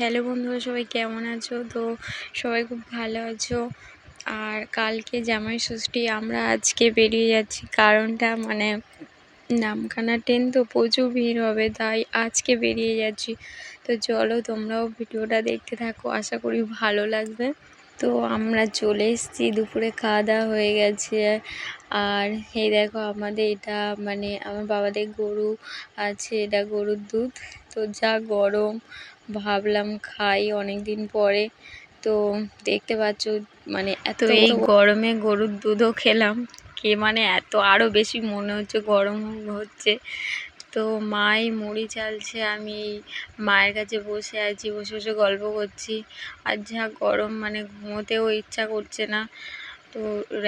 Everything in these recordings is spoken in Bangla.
হ্যালো বন্ধুরা, সবাই কেমন আছো? তো সবাই খুব ভালো আছো। আর কালকে জামাই ষষ্ঠী আমরা আজকে বেরিয়ে যাচ্ছি। কারণটা মানে নামখানা ট্রেন তো প্রচুর ভিড় হবে, তাই আজকে বেরিয়ে যাচ্ছি। তো চলো তোমরাও ভিডিওটা দেখতে থাকো, আশা করি ভালো লাগবে। তো আমরা চলে এসেছি, দুপুরে খাওয়া দাওয়া হয়ে গেছে। আর এই দেখো আমাদের এটা মানে আমার বাবাদের গরু আছে, এটা গরুর দুধ। তো যা গরম ভাবলাম খাই অনেক দিন পরে। তো দেখতে পাচ্ছ মানে এত এই গরমে গরুর দুধও খেলাম। কে মানে এত আরও বেশি মনে হচ্ছে গরম হচ্ছে। তো মাই মুড়ি চালছে আমি মায়ের কাছে বসে আছি বসে বসে গল্প করছি। আর যা গরম মানে ঘুমোতেও ইচ্ছা করছে না। তো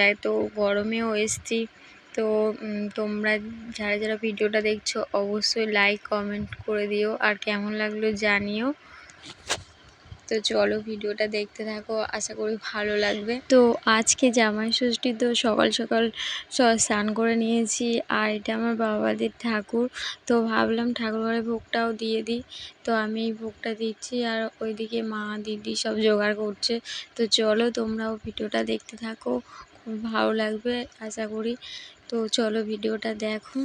এত গরমেও এসছি। তো তোমরা যারা যারা ভিডিওটা দেখছ, অবশ্যই লাইক কমেন্ট করে দিও। আর কেমন লাগল জানিও। তো চলো ভিডিওটা দেখতে থাকো, আশা করি ভালো লাগবে। তো আজকে জামাই ষষ্ঠী, তো সকাল সকাল স্নান করে নিয়েছি। আর এটা আমার বাবাদের ঠাকুর। তো ভাবলাম ঠাকুর ঘরে ভোগটাও দিয়ে দিই। তো আমি এই ভোগটা দিচ্ছি। আর ওইদিকে মা, দিদি সব জোগাড় করছে। তো চলো তোমরাও ভিডিওটা দেখতে থাকো। খুব ভালো লাগবে, আশা করি। তো চলো ভিডিওটা দেখো।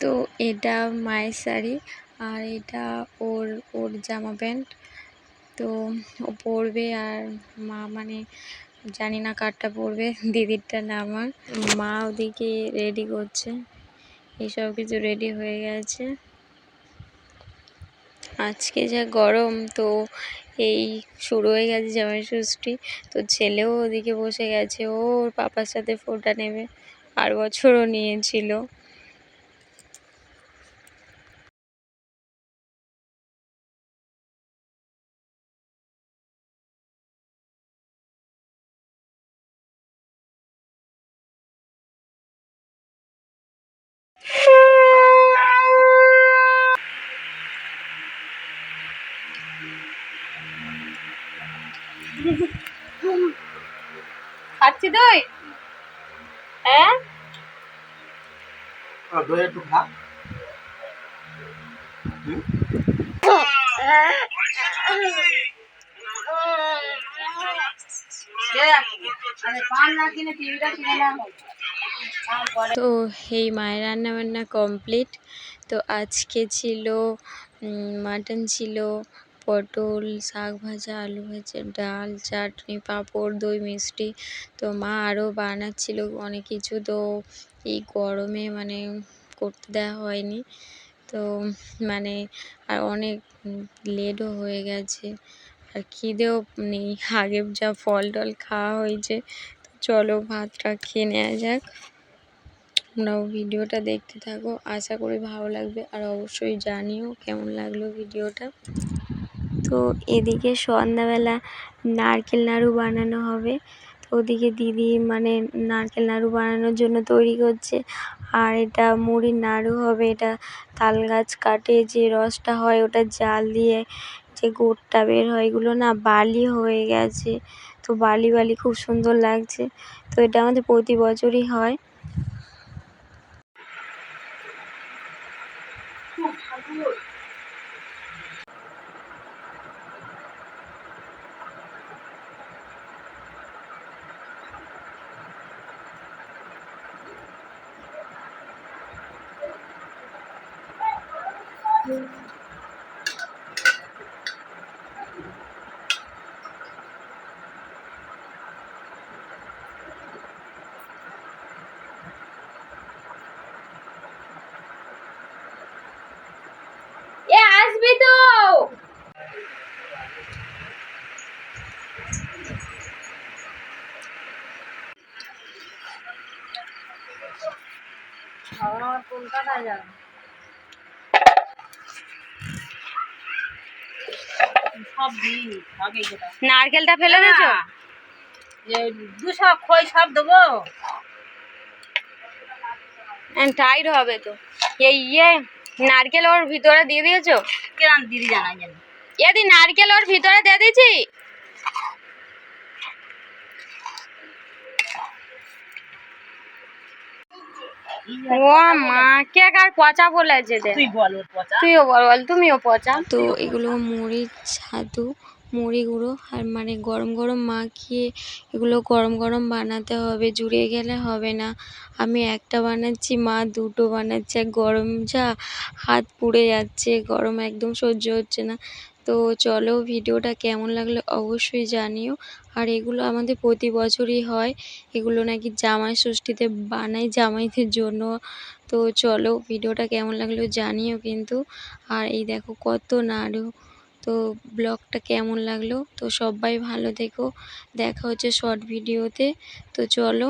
তো এটা মায়ের শাড়ি আর এটা ওর ওর জামা প্যান্ট। তো ও পরবে আর মা মানে জানি না কারটা পরবে, দিদিরটা না আমার। মা ওদিকে রেডি করছে। এইসব কিছু রেডি হয়ে গেছে। আজকে যা গরম তো এই শুরু হয়ে গেছে জামাই ষষ্ঠী। তো ছেলেও ওদিকে বসে গেছে ও ওর পাপার সাথে ফোটা নেবে। আর বছরও নিয়েছিল। খাচ্ছি দই হ্যাঁ দই একটু খা। তো এই মায়ের রান্না বান্না কমপ্লিট। তো আজকে ছিল মাটন ছিল পটল, শাক ভাজা, আলু ভাজা, ডাল, চাটনি, পাঁপড়, দই, মিষ্টি। তো মা আরও বানাচ্ছিল অনেক কিছু। তো এই গরমে মানে করতে দেওয়া হয়নি। তো মানে আর অনেক লেটও হয়ে গেছে। আর খিদেও নেই। আগে যা ফল টল খাওয়া হয়েছে, তো চলো ভাতটা খেয়ে নেওয়া যাক। তোমরাও ভিডিওটা দেখতে থাকো। আশা করি ভালো লাগবে। আর অবশ্যই জানিও কেমন লাগল ভিডিওটা। তো এদিকে সন্ধ্যাবেলা নারকেল নাড়ু বানানো হবে। তো ওদিকে দিদি মানে নারকেল নাড়ু বানানোর জন্য তৈরি করছে। আর এটা মুড়ির নাড়ু হবে, এটা তাল গাছ কাটে, যে রসটা হয় ওটা জাল দিয়ে যে গুড়টা বের হয়, এগুলো না বালি হয়ে গেছে। তো বালি বালি খুব সুন্দর লাগছে। তো এটা আমাদের প্রতি বছরই হয়। আসবি তো। কোনটা সব দিই আগে যেটা নারকেলটা ফেলে দিয়েছ? দুশো খই সব দেবো। টাইট হবে তো। এই ইয়ে নারকেল ওর ভিতরে দিয়ে দিয়েছ? কেন দিদি জানা জানি। এদি নারকেল ওর ভিতরে দিয়ে দিয়েছি? ও মা কে কার পচা বলেছে তুই বল তুইও বল বল তুমিও পচা। তো এগুলো মুড়ি ছাতু মুড়ি গুঁড়ো আর মানে গরম গরম মাখিয়ে এগুলো গরম গরম বানাতে হবে জুড়ে গেলে হবে না। আমি একটা বানাচ্ছি মা দুটো বানাচ্ছে গরম যা হাত পুড়ে যাচ্ছে গরম একদম সহ্য হচ্ছে না। তো চলো ভিডিওটা কেমন লাগল অবশ্যই জানিও। আর এগুলো আমাদের প্রতি বছরই হয়। এগুলো নাকি জামাই ষষ্ঠীতে বানাই জামাইদের জন্য। তো চলো ভিডিওটা কেমন লাগল জানিও কিন্তু। আর এই দেখো কত নাড়ু। তো ব্লগটা কেমন লাগল? তো সবাই ভালো থেকো। দেখা হচ্ছে শর্ট ভিডিওতে। তো চলো